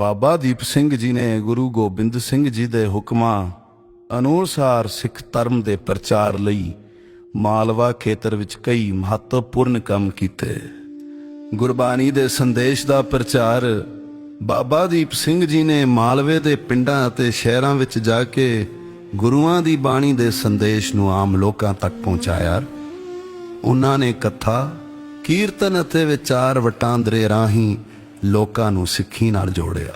ਬਾਬਾ ਦੀਪ ਸਿੰਘ ਜੀ ਨੇ ਗੁਰੂ ਗੋਬਿੰਦ ਸਿੰਘ ਜੀ ਦੇ ਹੁਕਮਾਂ ਅਨੁਸਾਰ ਸਿੱਖ ਧਰਮ ਦੇ ਪ੍ਰਚਾਰ ਲਈ ਮਾਲਵਾ ਖੇਤਰ ਵਿੱਚ ਕਈ ਮਹੱਤਵਪੂਰਨ ਕੰਮ ਕੀਤੇ। ਗੁਰਬਾਣੀ ਦੇ ਸੰਦੇਸ਼ ਦਾ ਪ੍ਰਚਾਰ ਬਾਬਾ ਦੀਪ ਸਿੰਘ ਜੀ ਨੇ ਮਾਲਵੇ ਦੇ ਪਿੰਡਾਂ ਅਤੇ ਸ਼ਹਿਰਾਂ ਵਿੱਚ ਜਾ ਕੇ ਗੁਰੂਆਂ ਦੀ ਬਾਣੀ ਦੇ ਸੰਦੇਸ਼ ਨੂੰ ਆਮ ਲੋਕਾਂ ਤੱਕ ਪਹੁੰਚਾਇਆ। ਉਹਨਾਂ ਨੇ ਕਥਾ, ਕੀਰਤਨ ਅਤੇ ਵਿਚਾਰ ਵਟਾਂਦਰੇ ਰਾਹੀਂ ਲੋਕਾਂ ਨੂੰ ਸਿੱਖੀ ਨਾਲ ਜੋੜਿਆ।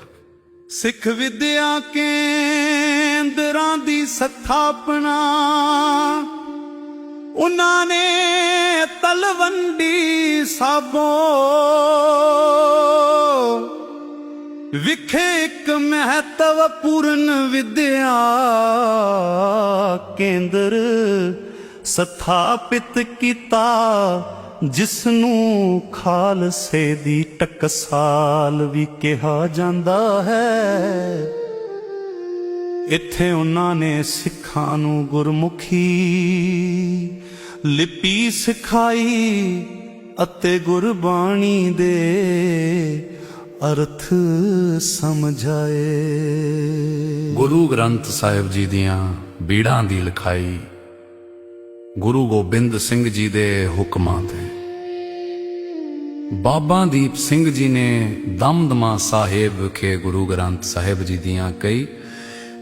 ਸਿੱਖ ਵਿਦਿਆ ਕੇਂਦਰਾਂ ਦੀ ਸਥਾਪਨਾ। ਉਹਨਾਂ ਨੇ ਤਲਵੰਡੀ ਸਾਬੋ। ਵਿਖੇ ਇੱਕ ਮਹੱਤਵਪੂਰਨ ਵਿਦਿਆ ਕੇਂਦਰ ਸਥਾਪਿਤ ਕੀਤਾ। ਜਿਸ ਨੂੰ ਖਾਲਸੇ ਦੀ ਟਕਸਾਲ ਵੀ ਕਿਹਾ ਜਾਂਦਾ ਹੈ। ਇੱਥੇ ਉਹਨਾਂ ਨੇ ਸਿੱਖਾਂ ਨੂੰ ਗੁਰਮੁਖੀ ਲਿਪੀ ਸਿਖਾਈ ਅਤੇ ਗੁਰਬਾਣੀ ਦੇ ਅਰਥ ਸਮਝਾਏ। ਗੁਰੂ ਗ੍ਰੰਥ ਸਾਹਿਬ ਜੀ ਦੀਆਂ ਬੀੜਾਂ ਦੀ ਲਿਖਾਈ ਗੁਰੂ ਗੋਬਿੰਦ ਸਿੰਘ ਜੀ ਦੇ ਹੁਕਮਾਂ ਤੇ। ਬਾਬਾ ਦੀਪ ਸਿੰਘ ਜੀ ਨੇ ਦਮਦਮਾ ਸਾਹਿਬ ਵਿਖੇ ਗੁਰੂ ਗ੍ਰੰਥ ਸਾਹਿਬ ਜੀ ਦੀਆਂ ਕਈ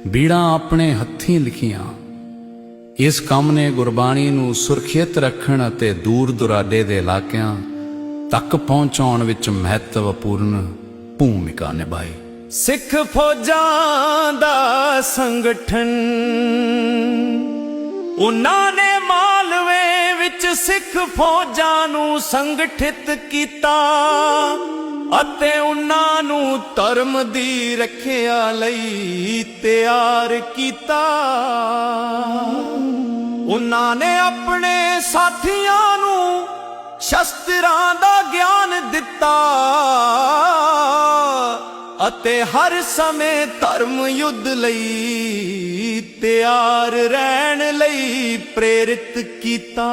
ਬੀੜਾਂ ਆਪਣੇ ਹੱਥੀਂ ਲਿਖੀਆਂ। ਇਸ ਕੰਮ ਨੇ ਗੁਰਬਾਣੀ ਨੂੰ ਸੁਰੱਖਿਅਤ ਰੱਖਣ ਅਤੇ ਦੂਰ ਦੁਰਾਡੇ ਦੇ ਇਲਾਕਿਆਂ ਤੱਕ ਪਹੁੰਚਾਉਣ ਵਿੱਚ ਮਹੱਤਵਪੂਰਨ ਭੂਮਿਕਾ ਨਿਭਾਈ। ਸਿੱਖ ਫੌਜਾਂ ਦਾ ਸੰਗਠਨ, ਉਹਨਾਂ ਸਿੱਖ ਫੌਜਾਂ ਨੂੰ ਸੰਗਠਿਤ ਕੀਤਾ ਅਤੇ ਉਹਨਾਂ ਨੂੰ ਧਰਮ ਦੀ ਰੱਖਿਆ ਲਈ ਤਿਆਰ ਕੀਤਾ। ਉਹਨਾਂ ਨੇ ਆਪਣੇ ਸਾਥੀਆਂ ਨੂੰ ਸ਼ਸਤਰਾਂ ਦਾ ਗਿਆਨ ਦਿੱਤਾ। ਅਤੇ ਹਰ ਸਮੇਂ ਧਰਮ ਯੁੱਧ ਲਈ ਤਿਆਰ ਰਹਿਣ ਲਈ ਪ੍ਰੇਰਿਤ ਕੀਤਾ।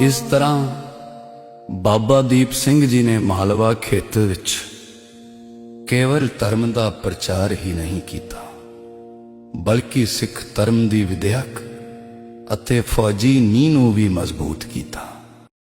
ਇਸ ਤਰ੍ਹਾਂ ਬਾਬਾ ਦੀਪ ਸਿੰਘ ਜੀ ਨੇ ਮਾਲਵਾ ਖੇਤਰ ਵਿੱਚ ਕੇਵਲ ਧਰਮ ਦਾ ਪ੍ਰਚਾਰ ਹੀ ਨਹੀਂ ਕੀਤਾ, ਬਲਕਿ ਸਿੱਖ ਧਰਮ ਦੀ ਵਿਦਿਅਕ ਅਤੇ ਫੌਜੀ ਨੀਂਹ ਨੂੰ ਵੀ ਮਜ਼ਬੂਤ ਕੀਤਾ।